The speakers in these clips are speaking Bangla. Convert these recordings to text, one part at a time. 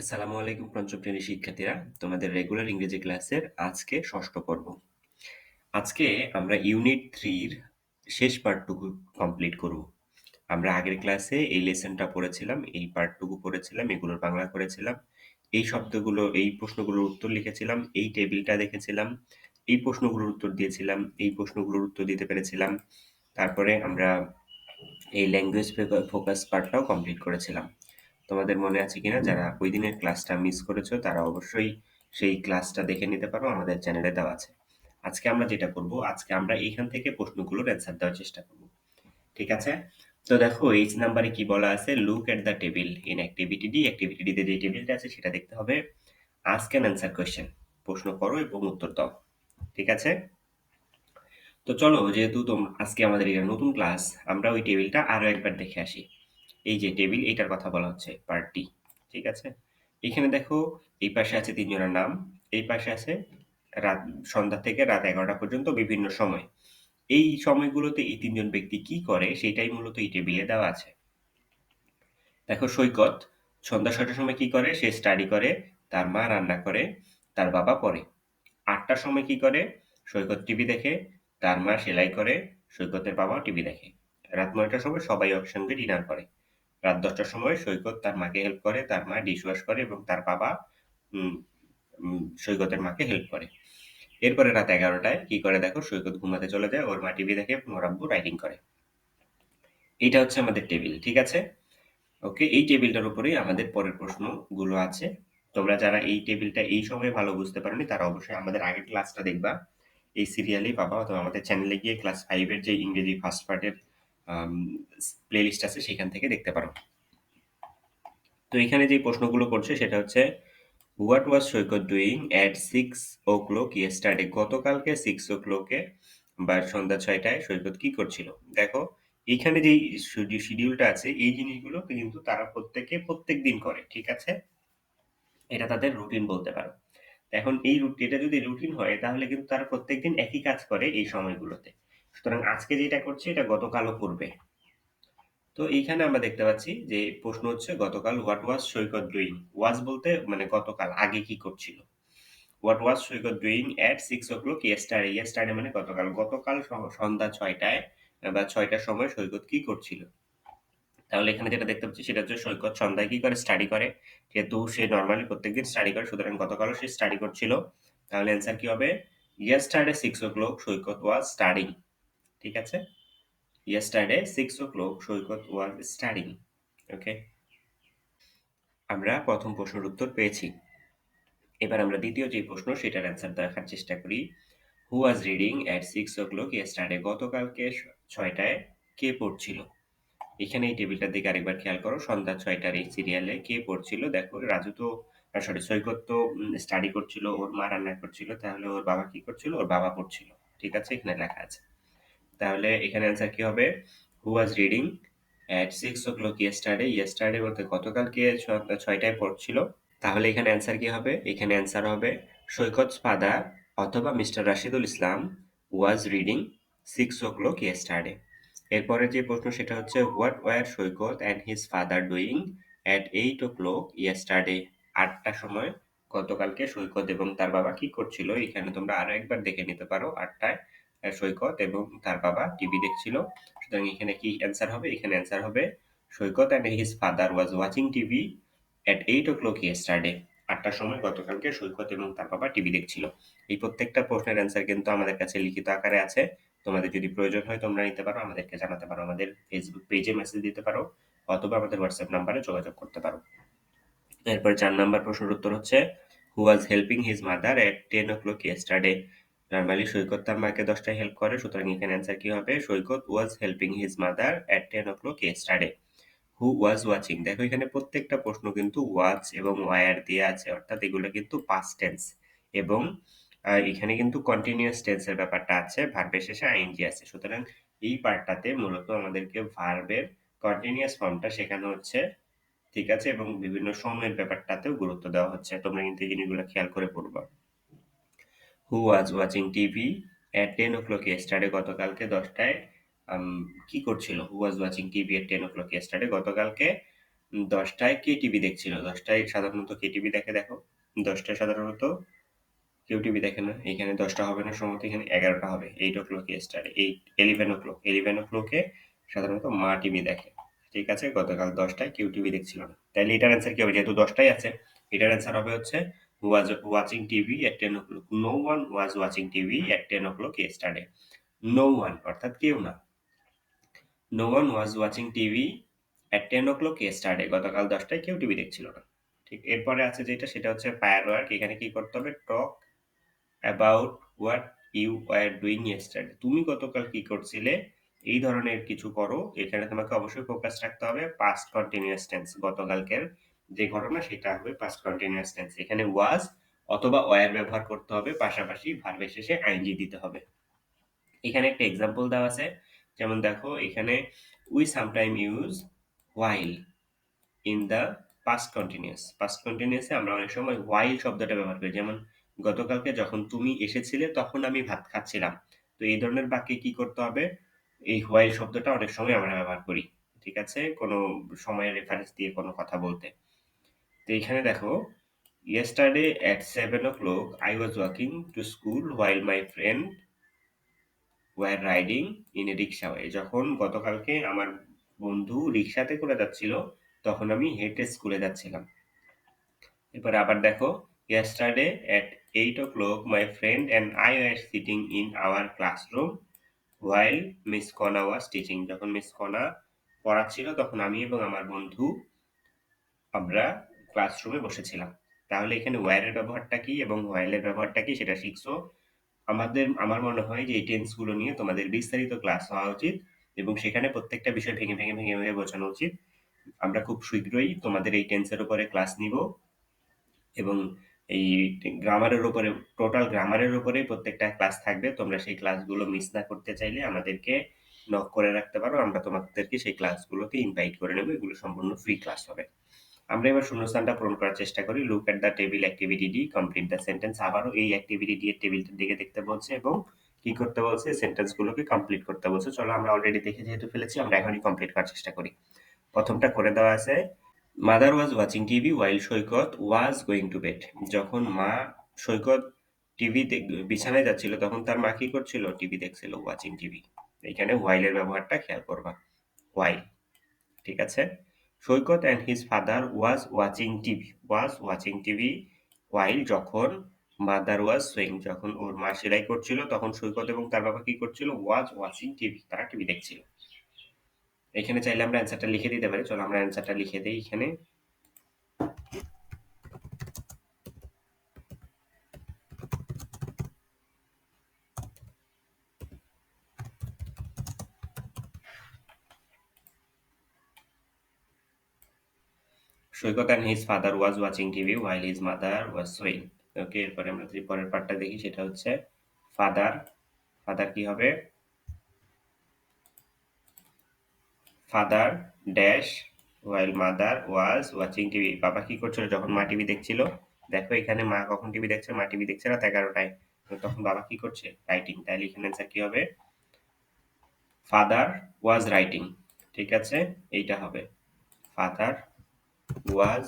আসসালামু আলাইকুম পঞ্চম শ্রেণির শিক্ষার্থীরা, তোমাদের রেগুলার ইংরেজি ক্লাসের আজকে ষষ্ঠ পর্ব। আজকে আমরা ইউনিট থ্রির শেষ পার্টটুকু কমপ্লিট করব। আমরা আগের ক্লাসে এই লেসনটা পড়েছিলাম, এই পার্টটুকু পড়েছিলাম, এগুলোর বাংলা করেছিলাম। এই শব্দগুলো, এই প্রশ্নগুলোর উত্তর লিখেছিলাম, এই টেবিলটা দেখেছিলাম, এই প্রশ্নগুলোর উত্তর দিয়েছিলাম, এই প্রশ্নগুলোর উত্তর দিতে পেরেছিলাম। তারপরে আমরা এই ল্যাঙ্গুয়েজ ফোকাস পার্টটাও কমপ্লিট করেছিলাম। তোমাদের মনে আছে কিনা? যারা ওই দিনের ক্লাসটা মিস করেছ, তারা অবশ্যই সেই ক্লাসটা দেখে নিতে পারো, আমাদের চ্যানেলে দেওয়া আছে। আজকে আমরা যেটা করব, আজকে আমরা এইখান থেকে প্রশ্নগুলোর অ্যান্সার দেওয়ার চেষ্টা করব। ঠিক আছে? তো দেখো এইচ নাম্বারে কি বলা আছে? Look at the table in activity D activity ডিতে যে টেবিলটা আছে, সেটা দেখতে হবে। অ্যান অ্যান্সার কোয়েশ্চেন প্রশ্ন করো এবং উত্তর দাও। ঠিক আছে? তো চলো, যেহেতু আজকে আমাদের এটা নতুন ক্লাস আমরা ওই টেবিলটা আরও একবার দেখে আসি। এই যে টেবিল এটার কথা বলা হচ্ছে পার্টি ঠিক আছে? এখানে দেখো, এই পাশে আছে তিনজনের নাম, এই পাশে আছে রাত, সন্ধ্যা থেকে রাত এগারোটা পর্যন্ত বিভিন্ন সময়। এই সময়গুলোতে এই তিনজন ব্যক্তি কি করে, সেটাই মূলত এই টেবিলে দেওয়া আছে। দেখো, সৈকত, সন্ধ্যা ছটার সময় কি করে, সে স্টাডি করে, তার মা রান্না করে, তার বাবা পড়ে। আটটার সময় কি করে, সৈকত টিভি দেখে, তার মা সেলাই করে, সৈকতের বাবা টিভি দেখে। রাত নয়টার সময় সবাই একসঙ্গে ডিনার করে। রাত দশটার সময় সৈকত তার মাকে হেল্প করে, তার মা ডিশ ওয়াশ করে এবং তার বাবা সৈকতের মাকে হেল্প করে। এরপরে রাত এগারোটায় কি করে দেখো? সৈকত ঘুমাতে চলে যায়, ওর মা টিভি দেখে মোরাব্বু রাইটিং করে। এইটা হচ্ছে আমাদের টেবিল ঠিক আছে? ওকে এই টেবিলটার উপরেই আমাদের পরের প্রশ্নগুলো আছে। তোমরা যারা এই টেবিলটা এই সময় ভালো বুঝতে পারোনি, তারা অবশ্যই আমাদের আগের ক্লাসটা দেখবা। এই সিরিয়ালেই পাবা, অথবা আমাদের চ্যানেলে গিয়ে ক্লাস ফাইভের যে ইংরেজি ফার্স্ট পার্টের প্লেলিস্ট আছে সেখান থেকে দেখতে পারো। তো এখানে যে প্রশ্নগুলো করছে সেটা হচ্ছে what was Saikat doing at six o'clock yesterday গতকালকে সিক্স ও ক্লোকে বা সন্ধ্যা ছয়টায় সৈকত কি করছিল? দেখো, এখানে যে শিডিউলটা আছে, এই জিনিসগুলো কিন্তু তারা প্রত্যেকে প্রত্যেক দিন করে, ঠিক আছে? এটা তাদের রুটিন বলতে পারো। এখন এই রুটিন এটা যদি রুটিন হয়, তাহলে কিন্তু তারা প্রত্যেকদিন একই কাজ করে এই সময়গুলোতে। সুতরাং আজকে যেটা করছে, এটা গতকালও করবে। তো এইখানে আমরা দেখতে পাচ্ছি যে প্রশ্ন হচ্ছে, গতকাল হোয়াট ওয়াজ সৈকত ডুইং ওয়াজ বলতে মানে গতকাল, আগে কি করছিল? What was Saikat doing at six o'clock yesterday yesterday মানে গতকাল। গতকাল সন্ধ্যা ছয়টায়, বা ছয়টার সময় সৈকত কি করছিল? তাহলে এখানে যেটা দেখতে পাচ্ছি, সেটা হচ্ছে সৈকত সন্ধ্যায় কি করে? স্টাডি করে। যেহেতু সে নর্মালি প্রত্যেকদিন স্টাডি করে, সুতরাং গতকালও সে স্টাডি করছিল। তাহলে অ্যান্সার কি হবে? Yesterday six o'clock Saikat was studying ঠিক আছে? Yesterday, 6 o'clock, Saikat was studying okay আমরা প্রথম প্রশ্নের উত্তর পেয়েছি। এবার আমরা দ্বিতীয় যে প্রশ্ন সেটার অ্যান্সার দেখার চেষ্টা করি। Who was reading at six o'clock yesterday গতকালকে ছয়টায় কে পড়ছিল? এখানে এই টেবিলটার দিকে আরেকবার খেয়াল করো সন্ধ্যা ছয়টার এই সিরিয়ালে কে পড়ছিল? দেখো রাজু তো সরি সৈকত তো স্টাডি করছিল ওর মা রান্না করছিল তাহলে ওর বাবা কি করছিল? ওর বাবা পড়ছিল ঠিক আছে? এখানে লেখা আছে। তাহলে এখানে অ্যান্সার কি হবে? Who was reading at six o'clock yesterday yesterday বলতে গতকালকে ছয়টায় পড়ছিল। তাহলে এখানে অ্যান্সার কি হবে? এখানে অ্যান্সার হবে, সৈকত ফাদার অথবা mister Rashidul Islam was reading six o'clock yesterday এরপরে যে প্রশ্ন সেটা হচ্ছে what were Saikat and his father doing at eight o'clock yesterday আটটার সময় গতকালকে সৈকত এবং তার বাবা কি করছিল? এখানে তোমরা আরও একবার দেখে নিতে পারো, আটটায়। সৈকত এবং তার বাবা টিভি দেখছিল। সুতরাং এখানে কি অ্যান্সার হবে? এখানে অ্যান্সার হবে, Saikat and his father was watching TV at eight o'clock yesterday আটটার সময় গতকালকে সৈকত এবং তার বাবা টিভি দেখছিল। এই প্রত্যেকটা প্রশ্নের অ্যান্সার কিন্তু আমাদের কাছে লিখিত আকারে আছে। তোমাদের যদি প্রয়োজন হয় তোমরা নিতে পারো, আমাদেরকে জানাতে পারো, আমাদের ফেসবুক পেজে মেসেজ দিতে পারো অথবা আমাদের হোয়াটসঅ্যাপ নাম্বারে যোগাযোগ করতে পারো। এরপর চার নাম্বার প্রশ্নের উত্তর হচ্ছে who was helping his mother at ten o'clock yesterday normally Saikat তার মাকে দশটায় হেল্প করে, সুতরাং এখানে অ্যান্সার কি হবে? Saikat was helping his mother at ten o'clock yesterday who was watching দেখো এখানে প্রত্যেকটা প্রশ্ন কিন্তু ওয়াচ এবং ওয়ার দিয়ে আছে, অর্থাৎ এগুলো কিন্তু পাস্ট টেন্স এবং এখানে কিন্তু কন্টিনিউয়াস টেন্সের ব্যাপারটা আছে ভার্বের শেষে আইএনজি আছে। সুতরাং এই পার্টটাতে মূলত আমাদেরকে ভার্বের কন্টিনিউয়াস ফর্মটা শেখানো হচ্ছে, ঠিক আছে? এবং বিভিন্ন সময়ের ব্যাপারটাতেও গুরুত্ব দেওয়া হচ্ছে। তোমরা কিন্তু এই জিনিসগুলো খেয়াল করে পড়বা। Who was watching TV at ten o'clock yesterday গতকালকে দশটায় কি করছিল? Who was watching TV at ten o'clock yesterday গতকালকে দশটায় কে টিভি দেখছিল। দশটায় সাধারণত কে টিভি দেখে, দেখো। দশটায় সাধারণত কেউ টিভি দেখে না। এখানে দশটা হবে না, সম্ভবত এখানে এগারোটা হবে। এইট ও ক্লকে start eight eleven o'clock eleven ও ক্লকে সাধারণত মা টিভি দেখে। ঠিক আছে? গতকাল দশটায় কেউ টিভি দেখছিল না। তাহলে এটার অ্যান্সার কি হবে? যেহেতু দশটায় আছে, এটার অ্যান্সার হবে হচ্ছে watching TV at ten o'clock no one was watching TV at ten o'clock স্টার্টে no one অর্থাৎ কেউ না। No one was watching TV at ten o'clock স্টার্টে গতকাল দশটায় কেউ টিভি দেখছিল না। ঠিক এরপরে আছে যেটা, সেটা হচ্ছে ফায়ার ওয়ার্ক। এখানে কি করতে হবে? Talk about what you are doing yesterday তুমি গতকাল কি করছিলে? এই ধরনের কিছু করো। এখানে তোমাকে অবশ্যই ফোকাস রাখতে হবে। পাস্ট কন্টিনিউয়াস টেন্স গতকালকের যে ঘটনা সেটা হবে পাস্ট কন্টিনিউয়াস টেন্স এখানে ওয়াজ অথবা ওয়ার ব্যবহার করতে হবে, পাশাপাশি ভার্বের শেষে আইনজি দিতে হবে। এখানে একটা এক্সাম্পল দেওয়া আছে। যেমন দেখো, এখানে we sometime use while in the past continuous past কন্টিনিউয়াসে আমরা অনেক সময় হোয়াইল শব্দটা ব্যবহার করি। যেমন, গতকালকে যখন তুমি এসেছিলে তখন আমি ভাত খাচ্ছিলাম। তো এই ধরনের বাক্যে কি করতে হবে? এই হোয়াইল শব্দটা অনেক সময় আমরা ব্যবহার করি। ঠিক আছে? কোনো সময়ের রেফারেন্স দিয়ে কোনো কথা বলতে। এইখানে দেখো yesterday at seven o'clock I was walking to school while my friend were riding in a rickshaw যখন গতকালকে আমার বন্ধু রিক্সাতে করে যাচ্ছিল, তখন আমি হেঁটে স্কুলে যাচ্ছিলাম। এবার আবার দেখো yesterday at eight o'clock my friend and I were sitting in our classroom while miss Kona was teaching যখন মিস কনা পড়াচ্ছিল, তখন আমি এবং আমার বন্ধু আমরা ক্লাসরুমে বসেছিলাম। তাহলে এখানে ওয়ারের ব্যবহারটা কি এবং হোয়াইলের ব্যবহারটা কি সেটা শিখছো? আমাদের, আমার মনে হয় যে এই টেন্সগুলো নিয়ে তোমাদের বিস্তারিত ক্লাস হওয়া উচিত এবং সেখানে প্রত্যেকটা বিষয় ভেঙে ভেঙে ভেঙে ভেঙে বোঝানো উচিত। আমরা খুব শীঘ্রই তোমাদের এই টেন্সের উপরে ক্লাস নিব এবং এই গ্রামারের উপরে টোটাল গ্রামারের উপরেই প্রত্যেকটা ক্লাস থাকবে। তোমরা সেই ক্লাসগুলো মিস না করতে চাইলে আমাদেরকে নক করে রাখতে পারো। আমরা তোমাদেরকে সেই ক্লাসগুলোতে ইনভাইট করে নেব। এগুলো সম্পূর্ণ ফ্রি ক্লাস হবে। আমরা এবার শূন্যস্থানটা পূরণ করার চেষ্টা করি। Look at the table activity D complete the sentence আবারও এই অ্যাক্টিভিটি ডি এর টেবিলটার দিকে দেখতে বলছে এবং কি করতে বলছে? সেন্টেন্সগুলোকে কমপ্লিট করতে বলছে। চলো আমরা অলরেডি দেখে যেহেতু ফেলেছি, আমরা এখনই কমপ্লিট করার চেষ্টা করি। প্রথমটা করে দেওয়া আছে mother was watching TV while Saikat was going to bed যখন মা সৈকত টিভি বিছানায় যাচ্ছিল, তখন তার মা কি করছিল? টিভি দেখছিল ওয়াচিং টিভি এখানে ওয়াইলের ব্যবহারটা খেয়াল করবা। ওয়াইল ঠিক আছে? Saikat and his father was watching TV was watching TV while যখন মাদার ওয়াজ সুইং যখন ওর মা সেলাই করছিল, তখন সৈকত এবং তার বাবা কি করছিল? ওয়াজ ওয়াচিং টিভি তারা টিভি দেখছিল। এখানে চাইলে আমরা অ্যান্সারটা লিখে দিতে পারি। চলো আমরা অ্যান্সারটা লিখে দিই এখানে। Saikat and his father was watching TV while his mother was sewing okay এরপরে আমরা যদি পরের পার্টটা দেখি, সেটা হচ্ছে ফাদার ফাদার কি হবে? Father dash while mother was watching TV বাবা কি করছিল যখন মা টিভি দেখছিল? দেখো এখানে মা কখন টিভি দেখছে? মা টিভি দেখছে রাত এগারোটায়। তখন বাবা কি করছে? রাইটিং তাহলে এখানে অ্যান্সার কি হবে? ফাদার ওয়াজ রাইটিং ঠিক আছে? এইটা হবে। Father was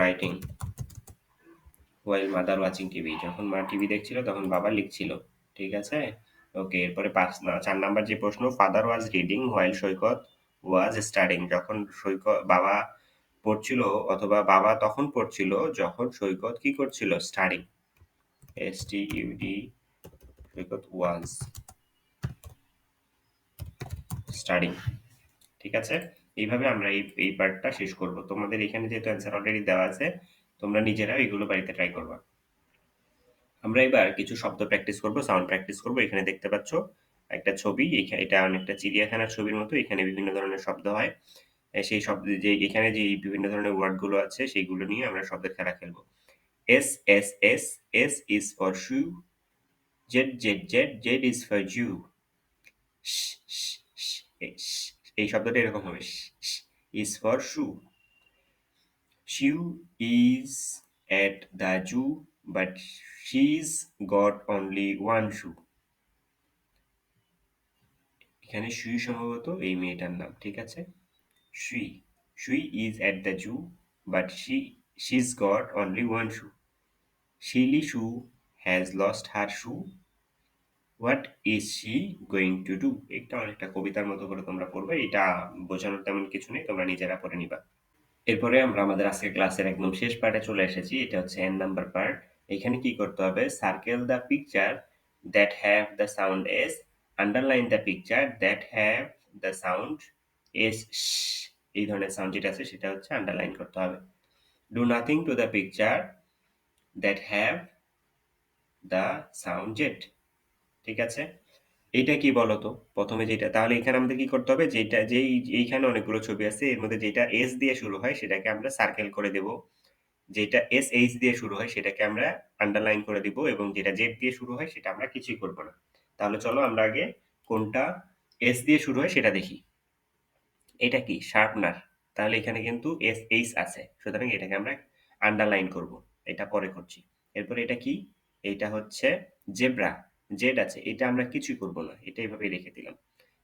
writing while mother watching TV যখন মা টিভি দেখছিল, তখন বাবা লিখছিল, ঠিক আছে? ওকে এরপরে পাঁচ চার নাম্বার যে প্রশ্ন father was reading while Saikat was studying যখন সৈকত, বাবা পড়ছিল অথবা বাবা তখন পড়ছিল, যখন সৈকত কি করছিল? Studying S T U D Saikat was studying ঠিক আছে? এইভাবে আমরা এই এই পার্টটা শেষ করব। তোমাদের এখানে যেহেতু অ্যান্সার অলরেডি দেওয়া আছে, তোমরা নিজেরাও এগুলো বাড়িতে ট্রাই করবা। আমরা এবার কিছু শব্দ প্র্যাকটিস করব সাউন্ড প্র্যাকটিস করব। এখানে দেখতে পাচ্ছ, একটা ছবি এটা অনেকটা চিড়িয়াখানার ছবির মতো। এখানে বিভিন্ন ধরনের শব্দ হয়। সেই শব্দ, যে, এখানে যে, বিভিন্ন ধরনের ওয়ার্ডগুলো আছে, সেইগুলো নিয়ে আমরা শব্দের খেলা খেলব। S S S S is for shoe Z Z Z Z is for zoo এই শব্দটা এরকম হবে is for shoe Sue is at the zoo, but she's got only one shoe. এখানে সুই সম্ভবত এই মেয়েটার নাম, ঠিক আছে? Sue Sue is at the zoo but she she's got only one shoe silly Sue has lost her shoe what is she going to do এটা অনেকটা কবিতার মতো করে তোমরা পড়বে। এটা বোঝানোর তেমন কিছু নেই, তোমরা নিজেরা পড়ে নিবা। এরপরে আমরা আমাদের আজকে ক্লাসের একদম শেষ পার্টে চলে এসেছি। এটা হচ্ছে এন নাম্বার পার্ট এখানে কি করতে হবে? Circle the picture that have the sound S underline the picture that have the sound S এই ধরনের সাউন্ড যেটা আছে সেটা হচ্ছে আন্ডারলাইন করতে হবে। Do nothing to the picture that have the sound Z ঠিক আছে? এইটা কি বলতো? প্রথমে যেটা, তাহলে এখানে আমাদের কি করতে হবে? যেটা, যেই, এইখানে অনেকগুলো ছবি আছে, এর মধ্যে যেটা এস দিয়ে শুরু হয়, সেটাকে আমরা সার্কেল করে দেব। যেটা এস এইচ দিয়ে শুরু হয়, সেটাকে আমরা আন্ডারলাইন করে দিব এবং যেটা জেড দিয়ে শুরু হয়, সেটা আমরা কিছুই করব না। তাহলে চলো আমরা আগে কোনটা এস দিয়ে শুরু হয়, সেটা দেখি। এটা কি? শার্পনার তাহলে এখানে কিন্তু এস এইচ আছে। সুতরাং এটাকে আমরা আন্ডারলাইন করব। এটা পরে করছি। এরপর এটা কি? এটা হচ্ছে জেব্রা জেড আছে, এটা আমরা কিছুই করব না, এটা এইভাবে রেখে দিলাম।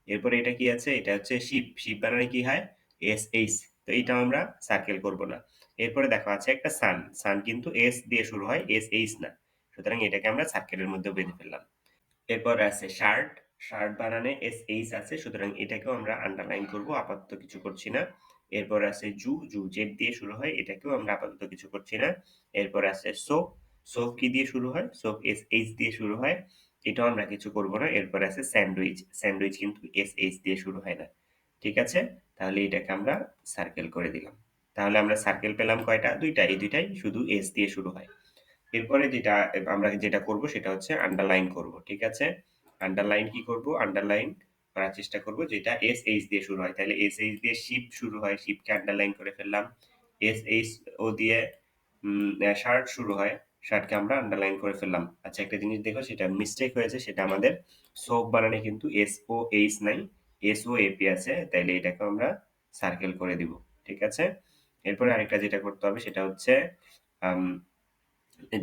এরপরে এটা কি আছে? এটা হচ্ছে শিপ শিপ বানানে কি হয়? এস এইচ, তো এইটা আমরা সার্কেল করব না। এরপরে দেখো আছে একটা সান সান কিন্তু এস দিয়ে শুরু হয়, এস এইচ না। সুতরাং এটাকে আমরা সার্কেলের মধ্যে বেঁধে ফেললাম। এরপর আছে শার্ট শার্ট বানানে এস এইচ আছে, সুতরাং এটাকেও আমরা আন্ডারলাইন করব, আপাতত কিছু করছি না। এরপর আছে জু জু জেড দিয়ে শুরু হয়, এটাকেও আমরা আপাতত কিছু করছি না। এরপর আছে সোপ সোপ কি দিয়ে শুরু হয়? সোপ এস এইচ দিয়ে শুরু হয়। এটাও আমরা কিছু করব না, এরপর আছে স্যান্ডউইচ। স্যান্ডউইচ কিন্তু এস এইচ দিয়ে শুরু হয় না। ঠিক আছে? তাহলে এটাকে আমরা সার্কেল করে দিলাম। তাহলে আমরা সার্কেল পেলাম কয়টা? দুইটা। এই দুইটাই শুধু এস দিয়ে শুরু হয়। এরপরে যেটা, আমরা যেটা করব সেটা হচ্ছে আন্ডারলাইন করব। ঠিক আছে? আন্ডারলাইন কি করব? আন্ডারলাইন করার চেষ্টা করব, যেটা এস এইচ দিয়ে শুরু হয়। তাহলে এস এইচ দিয়ে শিপ শুরু হয়। শিপকে আন্ডারলাইন করে ফেললাম। এস এইচ ও দিয়ে শার্ট শুরু হয়। শার্টকে আমরা আন্ডারলাইন করে ফেললাম। আচ্ছা একটা জিনিস দেখো, সেটা মিস্টেক হয়েছে, সেটা আমাদের সোপ বানানে কিন্তু এস ও এইচ নাই এস ও এপি আছে, তাইলে এটাকে আমরা সার্কেল করে দিব, ঠিক আছে? এরপরে আরেকটা যেটা করতে হবে, সেটা হচ্ছে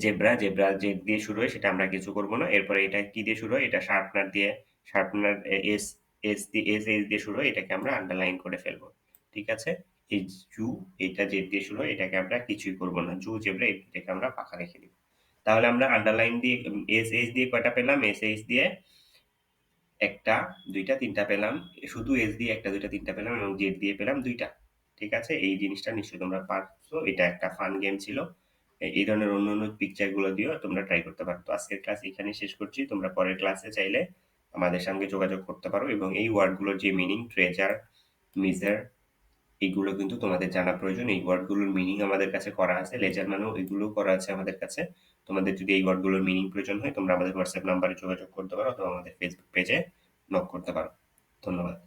জেব্রা জেব্রা যে দিয়ে শুরু হয়, সেটা আমরা কিছু করব না। এরপরে এটা কি দিয়ে শুরু হয়? এটা শার্পনার দিয়ে শার্পনার এস এস দিয়ে এস এস দিয়ে শুরু হয়, এটাকে আমরা আন্ডারলাইন করে ফেলব, ঠিক আছে? এই জু, এটা যে দিয়ে শুরু হয়, এটাকে আমরা কিছুই করব না। জু জেব্রা এটাকে আমরা ফাঁকা রেখে দিব। তাহলে আমরা আন্ডারলাইন দিয়ে এস এইচ দিয়ে কয়টা পেলাম? এস এইচ দিয়ে একটা, দুইটা, তিনটা পেলাম। শুধু এস দিয়ে একটা, দুইটা, তিনটা পেলাম এবং জেড দিয়ে পেলাম দুইটা। ঠিক আছে? এই জিনিসটা নিশ্চয়ই তোমরা পারছ। এটা একটা ফান গেম ছিল। এই ধরনের অন্য অন্য পিকচারগুলো দিয়েও তোমরা ট্রাই করতে পারো তো আজকের ক্লাস এখানে শেষ করছি। তোমরা পরের ক্লাসে চাইলে আমাদের সঙ্গে যোগাযোগ করতে পারো এবং এই ওয়ার্ডগুলোর যে মিনিং ট্রেজার মিজার এগুলো কিন্তু তোমাদের জানা প্রয়োজন। এই ওয়ার্ডগুলোর মিনিং আমাদের কাছে করা আছে। লেজার মানেও এগুলো করা আছে আমাদের কাছে। তোমাদের যদি এই ওয়ার্ডগুলোর মিনিং প্রয়োজন হয়, তোমরা আমাদের হোয়াটসঅ্যাপ নাম্বারে যোগাযোগ করতে পারো অথবা আমাদের ফেসবুক পেজে নক করতে পারো। ধন্যবাদ।